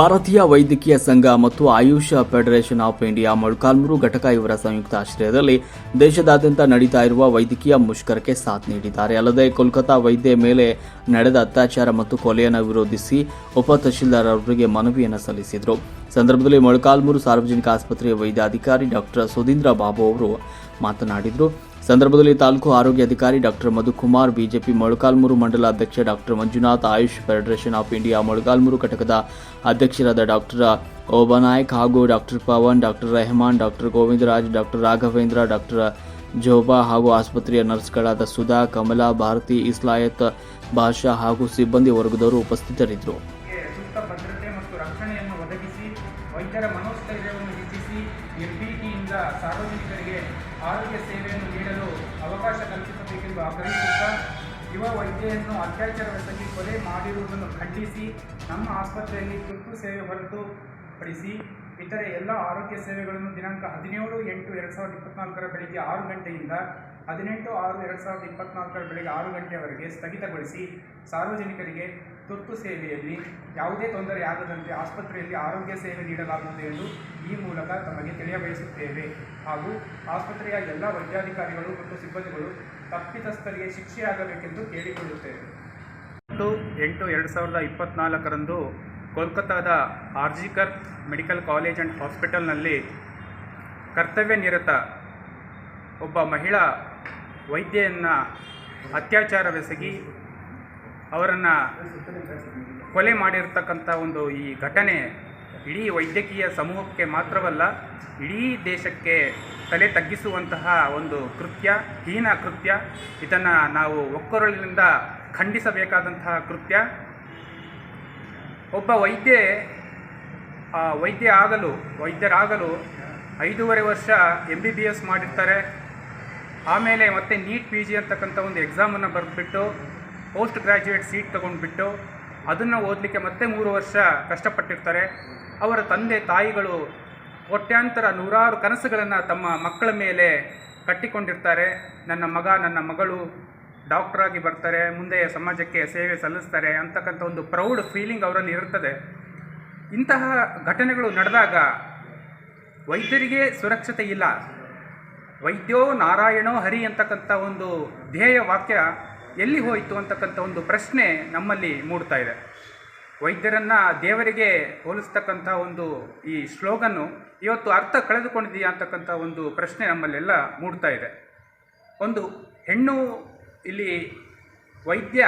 ಭಾರತೀಯ ವೈದ್ಯಕೀಯ ಸಂಘ ಮತ್ತು Ayush federation of India Molakalmuru ಘಟಕ ಇವರ ಸಂಯುಕ್ತ ಆಶ್ರಯದಲ್ಲಿ ದೇಶದಾದ್ಯಂತ ನಡೀತಾ ಇರುವ ವೈದ್ಯಕೀಯ ಮುಷ್ಕರಕ್ಕೆ ಸಾಥ್ ನೀಡಿದ್ದಾರೆ. ಅಲ್ಲದೆ ಕೋಲ್ಕತ್ತಾ ವೈದ್ಯ ಮೇಲೆ ನಡೆದ ಅತ್ಯಾಚಾರ ಮತ್ತು ಕೊಲೆಯನ್ನು ವಿರೋಧಿಸಿ ಉಪ ಅವರಿಗೆ ಮನವಿಯನ್ನು ಸಲ್ಲಿಸಿದರು. ಸಂದರ್ಭದಲ್ಲಿ ಮೊಳಕಾಲ್ಮೂರು ಸಾರ್ವಜನಿಕ ಆಸ್ಪತ್ರೆಯ ವೈದ್ಯಾಧಿಕಾರಿ ಡಾಕ್ಟರ್ ಸುಧೀಂದ್ರ ಬಾಬು ಅವರು ಮಾತನಾಡಿದರು. ಸಂದರ್ಭದಲ್ಲಿ ತಾಲೂಕು ಆರೋಗ್ಯ ಅಧಿಕಾರಿ ಡಾಕ್ಟರ್ ಮಧುಕುಮಾರ್, ಬಿಜೆಪಿ ಮೊಳಕಾಲ್ಮೂರು ಮಂಡಲ ಅಧ್ಯಕ್ಷ doctor Manjunath, Ayush federation of India Molakalmuru ಘಟಕದ ಅಧ್ಯಕ್ಷರಾದ ಡಾಕ್ಟರ್ ಓಬನಾಯಕ್ ಹಾಗೂ doctor Pavan, doctor Rehman, doctor Govindaraj, doctor Raghavendra, doctor Joba ಹಾಗೂ ಆಸ್ಪತ್ರೆಯ ನರ್ಸ್ಗಳಾದ ಸುಧಾ, ಕಮಲಾ, ಭಾರತಿ, ಇಸ್ಲಾಯತ್ ಭಾಷಾ ಹಾಗೂ ಸಿಬ್ಬಂದಿ ವರ್ಗದವರು ಉಪಸ್ಥಿತರಿದ್ದರು. ಸಾರ್ವಜನಿಕರಿಗೆ ಆರೋಗ್ಯ ಸೇವೆಯನ್ನು ಕಲ್ಪಿಸಬೇಕೆಂದು ಅಪರಿಚಿತ ಯುವ ವೈದ್ಯೆಯನ್ನು ಅತ್ಯಾಚಾರವೆಸಗಿ ಕೊಲೆ ಮಾಡಿರುವುದನ್ನು ಖಂಡಿಸಿ, ನಮ್ಮ ಆಸ್ಪತ್ರೆಯಲ್ಲಿ ತುರ್ತು ಸೇವೆ ಹೊರತುಪಡಿಸಿ ಇತರೆ ಎಲ್ಲ ಆರೋಗ್ಯ ಸೇವೆಗಳನ್ನು ದಿನಾಂಕ ಹದಿನೇಳು ಎಂಟು ಎರಡು ಸಾವಿರದ ಇಪ್ಪತ್ನಾಲ್ಕರ ಬೆಳಗ್ಗೆ ಆರು ಗಂಟೆಯಿಂದ ಹದಿನೆಂಟು ಆರು ಎರಡು ಸಾವಿರದ ಇಪ್ಪತ್ನಾಲ್ಕರ ಬೆಳಗ್ಗೆ ಆರು ಗಂಟೆಯವರೆಗೆ ಸ್ಥಗಿತಗೊಳಿಸಿ ಸಾರ್ವಜನಿಕರಿಗೆ ತುರ್ತು ಸೇವೆಯಲ್ಲಿ ಯಾವುದೇ ತೊಂದರೆ ಆಗದಂತೆ ಆಸ್ಪತ್ರೆಯಲ್ಲಿ ಆರೋಗ್ಯ ಸೇವೆ ನೀಡಲಾಗುವುದು ಎಂದು ಈ ಮೂಲಕ ತಮಗೆ ತಿಳಿಯಬಯಸುತ್ತೇವೆ. ಹಾಗೂ ಆಸ್ಪತ್ರೆಯ ಎಲ್ಲ ವೈದ್ಯಾಧಿಕಾರಿಗಳು ಮತ್ತು ಸಿಬ್ಬಂದಿಗಳು ತಪ್ಪಿತಸ್ಥರಿಗೆ ಶಿಕ್ಷೆಯಾಗಬೇಕೆಂದು ಕೇಳಿಕೊಳ್ಳುತ್ತೇವೆ. ಎಂಟು ಎಂಟು ಎರಡು ಸಾವಿರದ ಇಪ್ಪತ್ನಾಲ್ಕರಂದು ಕೋಲ್ಕತ್ತಾದ ಆರ್ಜಿಕರ್ ಮೆಡಿಕಲ್ ಕಾಲೇಜ್ ಆ್ಯಂಡ್ ಹಾಸ್ಪಿಟಲ್ನಲ್ಲಿ ಕರ್ತವ್ಯ ನಿರತ ಒಬ್ಬ ಮಹಿಳಾ ವೈದ್ಯೆಯನ್ನು ಅತ್ಯಾಚಾರವೆಸಗಿ ಅವರನ್ನು ಕೊಲೆ ಮಾಡಿರ್ತಕ್ಕಂಥ ಒಂದು ಈ ಘಟನೆ ಇಡೀ ವೈದ್ಯಕೀಯ ಸಮೂಹಕ್ಕೆ ಮಾತ್ರವಲ್ಲ, ಇಡೀ ದೇಶಕ್ಕೆ ತಲೆ ತಗ್ಗಿಸುವಂತಹ ಒಂದು ಕೃತ್ಯ, ಹೀನ ಕೃತ್ಯ, ಇದನ್ನು ನಾವು ಒಕ್ಕೊರಳಿನಿಂದ ಖಂಡಿಸಬೇಕಾದಂತಹ ಕೃತ್ಯ. ಒಬ್ಬ ವೈದ್ಯೆ ವೈದ್ಯ ಆಗಲು, ವೈದ್ಯರಾಗಲು ಐದೂವರೆ ವರ್ಷ ಎಂ ಬಿ ಬಿ ಎಸ್ ಮಾಡಿರ್ತಾರೆ. ಆಮೇಲೆ ಮತ್ತೆ ನೀಟ್ ಪಿ ಜಿ ಅಂತಕ್ಕಂಥ ಒಂದು ಎಕ್ಸಾಮನ್ನು ಬರೆದ್ಬಿಟ್ಟು ಪೋಸ್ಟ್ ಗ್ರ್ಯಾಜುಯೇಟ್ ಸೀಟ್ ತೊಗೊಂಡ್ಬಿಟ್ಟು, ಅದನ್ನು ಓದಲಿಕ್ಕೆ ಮತ್ತೆ ಮೂರು ವರ್ಷ ಕಷ್ಟಪಟ್ಟಿರ್ತಾರೆ. ಅವರ ತಂದೆ, ತಾಯಿಗಳು ಕೋಟ್ಯಾಂತರ ನೂರಾರು ಕನಸುಗಳನ್ನು ತಮ್ಮ ಮಕ್ಕಳ ಮೇಲೆ ಕಟ್ಟಿಕೊಂಡಿರ್ತಾರೆ. ನನ್ನ ಮಗ, ನನ್ನ ಮಗಳು ಡಾಕ್ಟ್ರಾಗಿ ಬರ್ತಾರೆ ಮುಂದೆ ಸಮಾಜಕ್ಕೆ ಸೇವೆ ಸಲ್ಲಿಸ್ತಾರೆ ಅಂತಕ್ಕಂಥ ಒಂದು ಪ್ರೌಡ್ ಫೀಲಿಂಗ್ ಅವರಲ್ಲಿ ಇರುತ್ತದೆ. ಇಂತಹ ಘಟನೆಗಳು ನಡೆದಾಗ ವೈದ್ಯರಿಗೆ ಸುರಕ್ಷತೆ ಇಲ್ಲ. ವೈದ್ಯೋ ನಾರಾಯಣೋ ಹರಿ ಅಂತಕ್ಕಂಥ ಒಂದು ಧ್ಯೇಯ ವಾಕ್ಯ ಎಲ್ಲಿ ಹೋಯಿತು ಅಂತಕ್ಕಂಥ ಒಂದು ಪ್ರಶ್ನೆ ನಮ್ಮಲ್ಲಿ ಮೂಡ್ತಾ ಇದೆ. ವೈದ್ಯರನ್ನು ದೇವರಿಗೆ ಹೋಲಿಸ್ತಕ್ಕಂಥ ಒಂದು ಈ ಸ್ಲೋಗನ್ನು ಇವತ್ತು ಅರ್ಥ ಕಳೆದುಕೊಂಡಿದೆಯಾ ಅಂತಕ್ಕಂಥ ಒಂದು ಪ್ರಶ್ನೆ ನಮ್ಮಲ್ಲೆಲ್ಲ ಮೂಡ್ತಾ ಇದೆ. ಒಂದು ಹೆಣ್ಣು ಇಲ್ಲಿ ವೈದ್ಯ,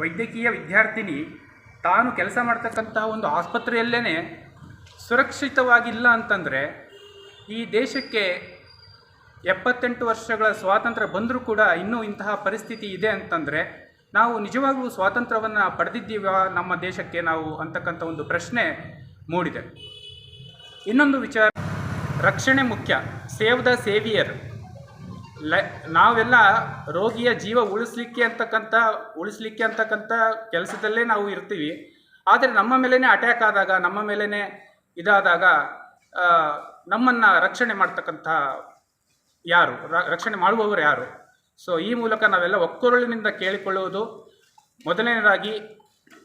ವೈದ್ಯಕೀಯ ವಿದ್ಯಾರ್ಥಿನಿ ತಾನು ಕೆಲಸ ಮಾಡ್ತಕ್ಕಂಥ ಒಂದು ಆಸ್ಪತ್ರೆಯಲ್ಲೇ ಸುರಕ್ಷಿತವಾಗಿಲ್ಲ ಅಂತಂದರೆ ಈ ದೇಶಕ್ಕೆ ಎಪ್ಪತ್ತೆಂಟು ವರ್ಷಗಳ ಸ್ವಾತಂತ್ರ್ಯ ಬಂದರೂ ಕೂಡ ಇನ್ನೂ ಇಂತಹ ಪರಿಸ್ಥಿತಿ ಇದೆ ಅಂತಂದರೆ, ನಾವು ನಿಜವಾಗಲೂ ಸ್ವಾತಂತ್ರ್ಯವನ್ನು ಪಡೆದಿದ್ದೀವ ನಮ್ಮ ದೇಶಕ್ಕೆ ನಾವು ಅಂತಕ್ಕಂಥ ಒಂದು ಪ್ರಶ್ನೆ ಮೂಡಿದೆ. ಇನ್ನೊಂದು ವಿಚಾರ, ರಕ್ಷಣೆ ಮುಖ್ಯ ಸೇವ್ ದ ಸೇವಿಯರ್. ಲೈ, ನಾವೆಲ್ಲ ರೋಗಿಯ ಜೀವ ಉಳಿಸ್ಲಿಕ್ಕೆ ಅಂತಕ್ಕಂಥ ಉಳಿಸ್ಲಿಕ್ಕೆ ಅಂತಕ್ಕಂಥ ಕೆಲಸದಲ್ಲೇ ನಾವು ಇರ್ತೀವಿ. ಆದರೆ ನಮ್ಮ ಮೇಲೇ ಅಟ್ಯಾಕ್ ಆದಾಗ, ನಮ್ಮ ಮೇಲೇ ಇದಾದಾಗ ನಮ್ಮನ್ನು ರಕ್ಷಣೆ ಮಾಡ್ತಕ್ಕಂಥ ಯಾರು? ರಕ್ಷಣೆ ಮಾಡುವವರು ಯಾರು? ಸೊ ಈ ಮೂಲಕ ನಾವೆಲ್ಲ ಒಕ್ಕೊರಳಿನಿಂದ ಕೇಳಿಕೊಳ್ಳುವುದು. ಮೊದಲನೇದಾಗಿ,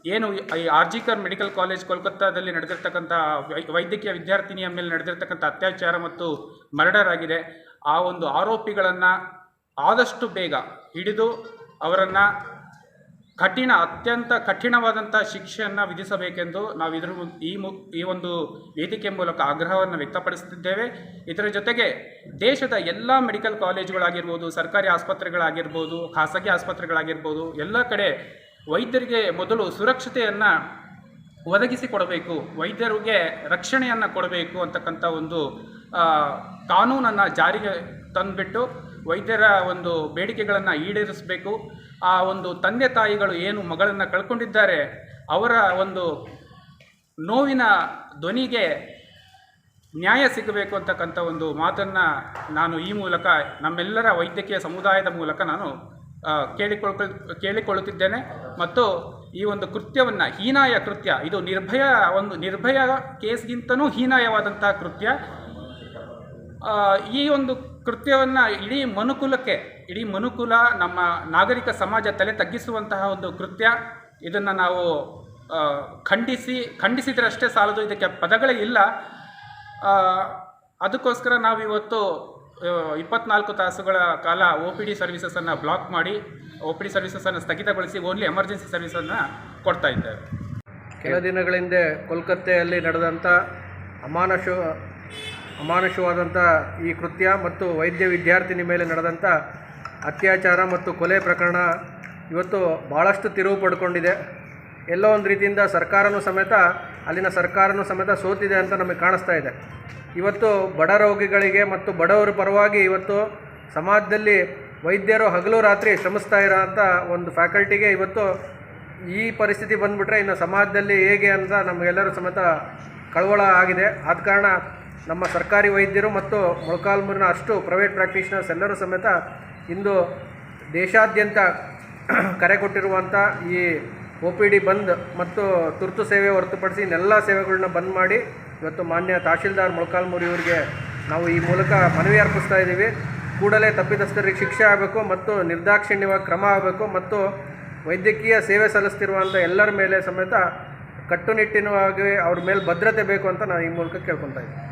ಏನು ಈ ಆರ್ಜಿಕರ್ ಮೆಡಿಕಲ್ ಕಾಲೇಜ್ ಕೋಲ್ಕತ್ತಾದಲ್ಲಿ ನಡೆದಿರ್ತಕ್ಕಂಥ ವೈದ್ಯಕೀಯ ವಿದ್ಯಾರ್ಥಿನಿಯ ಮೇಲೆ ನಡೆದಿರ್ತಕ್ಕಂಥ ಅತ್ಯಾಚಾರ ಮತ್ತು ಮರ್ಡರ್ ಆಗಿದೆ. ಆ ಒಂದು ಆರೋಪಿಗಳನ್ನು ಆದಷ್ಟು ಬೇಗ ಹಿಡಿದು ಅವರನ್ನು ಕಠಿಣ, ಅತ್ಯಂತ ಕಠಿಣವಾದಂಥ ಶಿಕ್ಷೆಯನ್ನು ವಿಧಿಸಬೇಕೆಂದು ನಾವು ಇದ್ರ ಈ ಮು, ಈ ಒಂದು ವೇದಿಕೆ ಮೂಲಕ ಆಗ್ರಹವನ್ನು ವ್ಯಕ್ತಪಡಿಸುತ್ತಿದ್ದೇವೆ ಇದರ ಜೊತೆಗೆ ದೇಶದ ಎಲ್ಲ ಮೆಡಿಕಲ್ ಕಾಲೇಜುಗಳಾಗಿರ್ಬೋದು, ಸರ್ಕಾರಿ ಆಸ್ಪತ್ರೆಗಳಾಗಿರ್ಬೋದು, ಖಾಸಗಿ ಆಸ್ಪತ್ರೆಗಳಾಗಿರ್ಬೋದು, ಎಲ್ಲ ಕಡೆ ವೈದ್ಯರಿಗೆ ಮೊದಲು ಸುರಕ್ಷತೆಯನ್ನು ಒದಗಿಸಿಕೊಡಬೇಕು ವೈದ್ಯರಿಗೆ ರಕ್ಷಣೆಯನ್ನು ಕೊಡಬೇಕು ಅಂತಕ್ಕಂಥ ಒಂದು ಕಾನೂನನ್ನು ಜಾರಿಗೆ ತಂದುಬಿಟ್ಟು ವೈದ್ಯರ ಒಂದು ಬೇಡಿಕೆಗಳನ್ನು ಈಡೇರಿಸಬೇಕು. ಆ ಒಂದು ತಂದೆ ತಾಯಿಗಳು ಏನು ಮಗಳನ್ನು ಕಳ್ಕೊಂಡಿದ್ದಾರೆ, ಅವರ ಒಂದು ನೋವಿನ ಧ್ವನಿಗೆ ನ್ಯಾಯ ಸಿಗಬೇಕು ಅಂತಕ್ಕಂಥ ಒಂದು ಮಾತನ್ನು ನಾನು ಈ ಮೂಲಕ ನಮ್ಮೆಲ್ಲರ ವೈದ್ಯಕೀಯ ಸಮುದಾಯದ ಮೂಲಕ ನಾನು ಕೇಳಿಕೊಳ್ ಕೇಳಿಕೊಳ್ಳುತ್ತಿದ್ದೇನೆ. ಮತ್ತು ಈ ಒಂದು ಕೃತ್ಯವನ್ನು, ಹೀನಾಯ ಕೃತ್ಯ, ಇದು ನಿರ್ಭಯ, ಒಂದು ನಿರ್ಭಯ ಕೇಸ್ಗಿಂತನೂ ಹೀನಾಯವಾದಂತಹ ಕೃತ್ಯ. ಈ ಒಂದು ಕೃತ್ಯವನ್ನು ಇಡೀ ಮನುಕುಲಕ್ಕೆ, ಇಡೀ ಮನುಕುಲ ನಮ್ಮ ನಾಗರಿಕ ಸಮಾಜ ತಲೆ ತಗ್ಗಿಸುವಂತಹ ಒಂದು ಕೃತ್ಯ. ಇದನ್ನು ನಾವು ಖಂಡಿಸಿ ಖಂಡಿಸಿ, ಖಂಡಿಸಿದ್ರಷ್ಟೇ ಸಾಲದು. ಇದಕ್ಕೆ ಪದಗಳೇ ಇಲ್ಲ. ಅದಕ್ಕೋಸ್ಕರ ನಾವು ಇವತ್ತು ಇಪ್ಪತ್ನಾಲ್ಕು ತಾಸುಗಳ ಕಾಲ ಒ ಪಿ ಡಿ ಸರ್ವಿಸಸನ್ನು ಬ್ಲಾಕ್ ಮಾಡಿ ಒ ಪಿ ಡಿ ಸರ್ವಿಸಸನ್ನು ಸ್ಥಗಿತಗೊಳಿಸಿ ಓನ್ಲಿ ಎಮರ್ಜೆನ್ಸಿ ಸರ್ವಿಸನ್ನು ಕೊಡ್ತಾ ಇದ್ದೇವೆ. ಕೆಲ ದಿನಗಳ ಹಿಂದೆ ಕೋಲ್ಕತ್ತೆಯಲ್ಲಿ ನಡೆದಂಥ ಅಮಾನುಷ ಅಮಾನುಷವಾದಂಥ ಈ ಕೃತ್ಯ ಮತ್ತು ವೈದ್ಯ ವಿದ್ಯಾರ್ಥಿನಿ ಮೇಲೆ ನಡೆದಂಥ ಅತ್ಯಾಚಾರ ಮತ್ತು ಕೊಲೆ ಪ್ರಕರಣ ಇವತ್ತು ಭಾಳಷ್ಟು ತಿರುವು ಪಡ್ಕೊಂಡಿದೆ. ಎಲ್ಲೋ ಒಂದು ರೀತಿಯಿಂದ ಸರ್ಕಾರನೂ ಸಮೇತ, ಅಲ್ಲಿನ ಸರ್ಕಾರನೂ ಸಮೇತ ಸೋತಿದೆ ಅಂತ ನಮಗೆ ಕಾಣಿಸ್ತಾ ಇದೆ. ಇವತ್ತು ಬಡ ರೋಗಿಗಳಿಗೆ ಮತ್ತು ಬಡವರ ಪರವಾಗಿ ಇವತ್ತು ಸಮಾಜದಲ್ಲಿ ವೈದ್ಯರು ಹಗಲು ರಾತ್ರಿ ಶ್ರಮಿಸ್ತಾ ಇರೋಂಥ ಒಂದು ಫ್ಯಾಕಲ್ಟಿಗೆ ಇವತ್ತು ಈ ಪರಿಸ್ಥಿತಿ ಬಂದುಬಿಟ್ರೆ ಇನ್ನು ಸಮಾಜದಲ್ಲಿ ಹೇಗೆ ಅಂತ ನಮಗೆಲ್ಲರೂ ಸಮೇತ ಕಳವಳ ಆಗಿದೆ. ಆದ ಕಾರಣ ನಮ್ಮ ಸರ್ಕಾರಿ ವೈದ್ಯರು ಮತ್ತು ಮೊಳಕಾಲ್ಮೂರಿನ ಅಷ್ಟು ಪ್ರೈವೇಟ್ ಪ್ರಾಕ್ಟೀಷನರ್ಸ್ ಎಲ್ಲರೂ ಸಮೇತ ಇಂದು ದೇಶಾದ್ಯಂತ ಕರೆ ಕೊಟ್ಟಿರುವಂಥ ಈ ಒ ಪಿ ಡಿ ಬಂದ್ ಮತ್ತು ತುರ್ತು ಸೇವೆ ಹೊರತುಪಡಿಸಿ ಇನ್ನೆಲ್ಲ ಸೇವೆಗಳನ್ನ ಬಂದ್ ಮಾಡಿ ಇವತ್ತು ಮಾನ್ಯ ತಹಶೀಲ್ದಾರ್ ಮೊಳಕಾಲ್ಮೂರಿ ಇವರಿಗೆ ನಾವು ಈ ಮೂಲಕ ಮನವಿ ಅರ್ಪಿಸ್ತಾ ಇದ್ದೀವಿ. ಕೂಡಲೇ ತಪ್ಪಿತಸ್ಥರಿಗೆ ಶಿಕ್ಷೆ ಆಗಬೇಕು ಮತ್ತು ನಿರ್ದಾಕ್ಷಿಣ್ಯವಾಗಿ ಕ್ರಮ ಆಗಬೇಕು ಮತ್ತು ವೈದ್ಯಕೀಯ ಸೇವೆ ಸಲ್ಲಿಸ್ತಿರುವಂಥ ಎಲ್ಲರ ಮೇಲೆ ಸಮೇತ ಕಟ್ಟುನಿಟ್ಟಿನವಾಗಿ ಅವ್ರ ಮೇಲೆ ಭದ್ರತೆ ಬೇಕು ಅಂತ ನಾನು ಈ ಮೂಲಕ ಕೇಳ್ಕೊತಾ ಇದ್ದೀನಿ.